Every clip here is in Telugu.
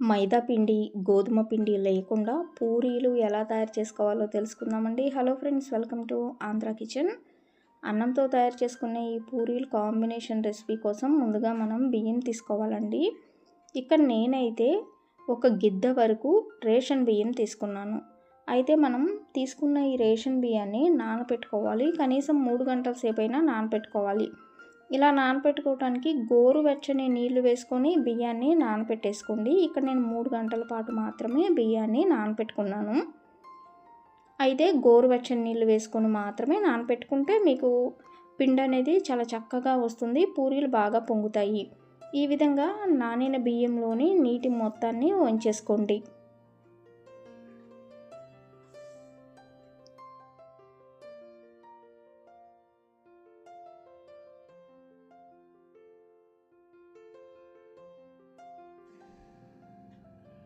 మైదా పిండి గోధుమ పిండి లేకుండా పూరీలు ఎలా తయారు చేసుకోవాలో తెలుసుకుందామండి. Hello friends welcome to Andhra kitchen. అన్నంతో తయారు చేసుకునే ఈ పూరీలు కాంబినేషన్ రెసిపీ కోసం ముందుగా మనం బియ్యం తీసుకోవాలండి. ఇక్కడ నేనైతే ఒక గిద్ద వరకు రేషన్ బియ్యం తీసుకున్నాను. అయితే మనం తీసుకున్న ఈ రేషన్ బియ్యాన్ని నానపెట్టుకోవాలి. కనీసం మూడు గంటల సేపు అయినా నానపెట్టుకోవాలి. ఇలా నానపెట్టుకోవడానికి గోరువెచ్చని నీళ్ళు వేసుకొని బియ్యాన్ని నానపెట్టేసుకోండి. ఇక్కడ నేను మూడు గంటల పాటు మాత్రమే బియ్యాన్ని నానపెట్టుకున్నాను. అయితే గోరువెచ్చని నీళ్ళు వేసుకొని మాత్రమే నానపెట్టుకుంటే మీకు పిండి అనేది చాలా చక్కగా వస్తుంది పూరీలు బాగా పొంగుతాయి. ఈ విధంగా నానిన బియ్యంలోని నీటి మొత్తాన్ని వంచేసుకోండి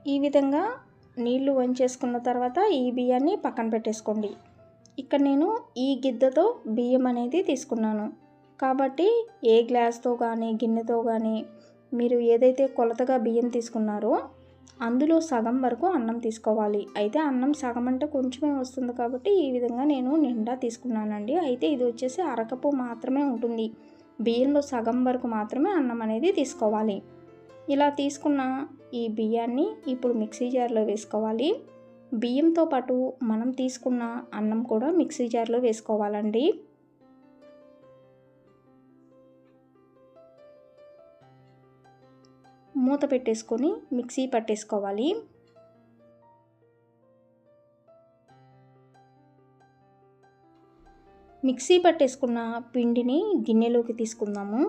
ఈ విధంగా నీళ్ళు వంచేసుకున్న తర్వాత ఈ బియ్యాన్ని పక్కన పెట్టేసుకోండి. ఇక్కడ నేను ఈ గిద్దతో బియ్యం అనేది తీసుకున్నాను. కాబట్టి ఏ గ్లాస్తో కానీ గిన్నెతో కానీ మీరు ఏదైతే కొలతగా బియ్యం తీసుకున్నారో అందులో సగం వరకు అన్నం తీసుకోవాలి. అయితే అన్నం సగం అంటే కొంచెమే వస్తుంది కాబట్టి ఈ విధంగా నేను నిండా తీసుకున్నానండి. అయితే ఇది వచ్చేసి అరకపు మాత్రమే ఉంటుంది. బియ్యంలో సగం వరకు మాత్రమే అన్నం అనేది తీసుకోవాలి. ఇలా తీసుకున్న ఈ బియ్యాన్ని ఇప్పుడు మిక్సీ జార్లో వేసుకోవాలి. బియ్యంతో పాటు మనం తీసుకున్న అన్నం కూడా మిక్సీ జార్లో వేసుకోవాలండి. మూత పెట్టేసుకొని మిక్సీ పట్టేసుకోవాలి. మిక్సీ పట్టేసుకున్న పిండిని గిన్నెలోకి తీసుకుందాము.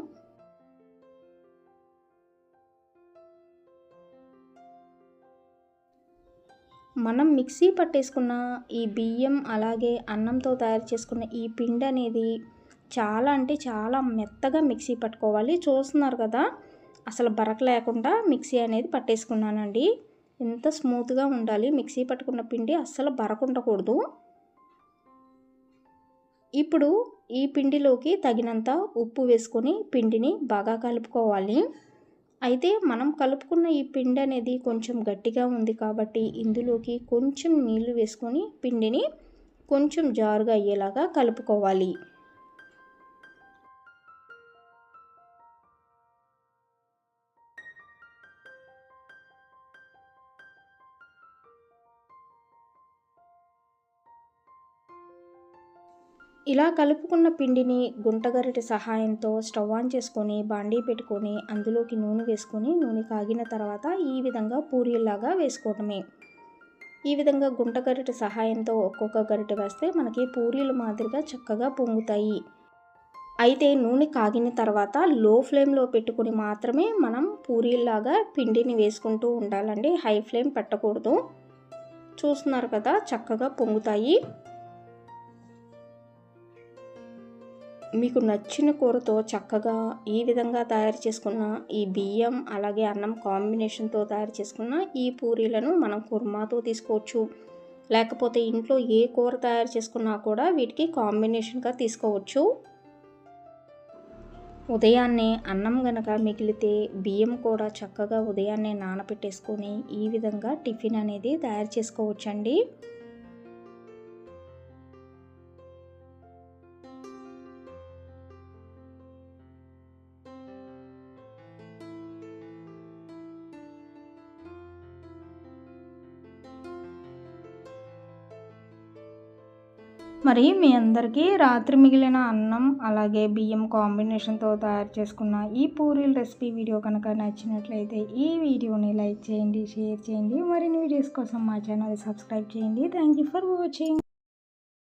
మనం మిక్సీ పట్టేసుకున్న ఈ బియ్యం అలాగే అన్నంతో తయారు చేసుకున్న ఈ పిండి అనేది చాలా అంటే చాలా మెత్తగా మిక్సీ పట్టుకోవాలి. చూస్తున్నారు కదా అసలు బరక లేకుండా మిక్సీ అనేది పట్టేసుకున్నానండి. ఎంత స్మూత్గా ఉండాలి మిక్సీ పట్టుకున్న పిండి అస్సలు బరకుండకూడదు ఇప్పుడు ఈ పిండిలోకి తగినంత ఉప్పు వేసుకొని పిండిని బాగా కలుపుకోవాలి. అయితే మనం కలుపుకున్న ఈ పిండి అనేది కొంచెం గట్టిగా ఉంది కాబట్టి ఇందులోకి కొంచెం నీళ్ళు వేసుకొని పిండిని కొంచెం జారుగా అయ్యేలాగా కలుపుకోవాలి. ఇలా కలుపుకున్న పిండిని గుంటగరిటె సహాయంతో స్టవ్ ఆన్ చేసుకొని బాండీ పెట్టుకొని అందులోకి నూనె వేసుకొని నూనె కాగిన తర్వాత ఈ విధంగా పూరీలాగా వేసుకోవటమే. ఈ విధంగా గుంట గరిటె సహాయంతో ఒక్కొక్క గరిటె వేస్తే మనకి పూరీలు మాదిరిగా చక్కగా పొంగుతాయి. అయితే నూనె కాగిన తర్వాత లో ఫ్లేమ్లో పెట్టుకుని మాత్రమే మనం పూరీలాగా పిండిని వేసుకుంటూ ఉండాలండి. హై ఫ్లేమ్ పెట్టకూడదు. చూస్తున్నారు కదా చక్కగా పొంగుతాయి. మీకు నచ్చిన కూరతో చక్కగా ఈ విధంగా తయారు చేసుకున్న ఈ బియ్యం అలాగే అన్నం కాంబినేషన్తో తయారు చేసుకున్న ఈ పూరీలను మనం కుర్మాతో తీసుకోవచ్చు. లేకపోతే ఇంట్లో ఏ కూర తయారు చేసుకున్నా కూడా వీటికి కాంబినేషన్గా తీసుకోవచ్చు. ఉదయాన్నే అన్నం గనక మిగిలితే బియ్యం కూడా చక్కగా ఉదయాన్నే నానబెట్టేసుకొని ఈ విధంగా టిఫిన్ అనేది తయారు చేసుకోవచ్చండి. మరి మీ అందరికీ రాత్రి మిగిలిన అన్నం అలాగే బియ్యం కాంబినేషన్తో తయారు చేసుకున్న ఈ పూరీల రెసిపీ వీడియో కనుక నచ్చినట్లయితే ఈ వీడియోని లైక్ చేయండి షేర్ చేయండి. మరిన్ని వీడియోస్ కోసం మా ఛానల్ సబ్స్క్రైబ్ చేయండి. Thank you for watching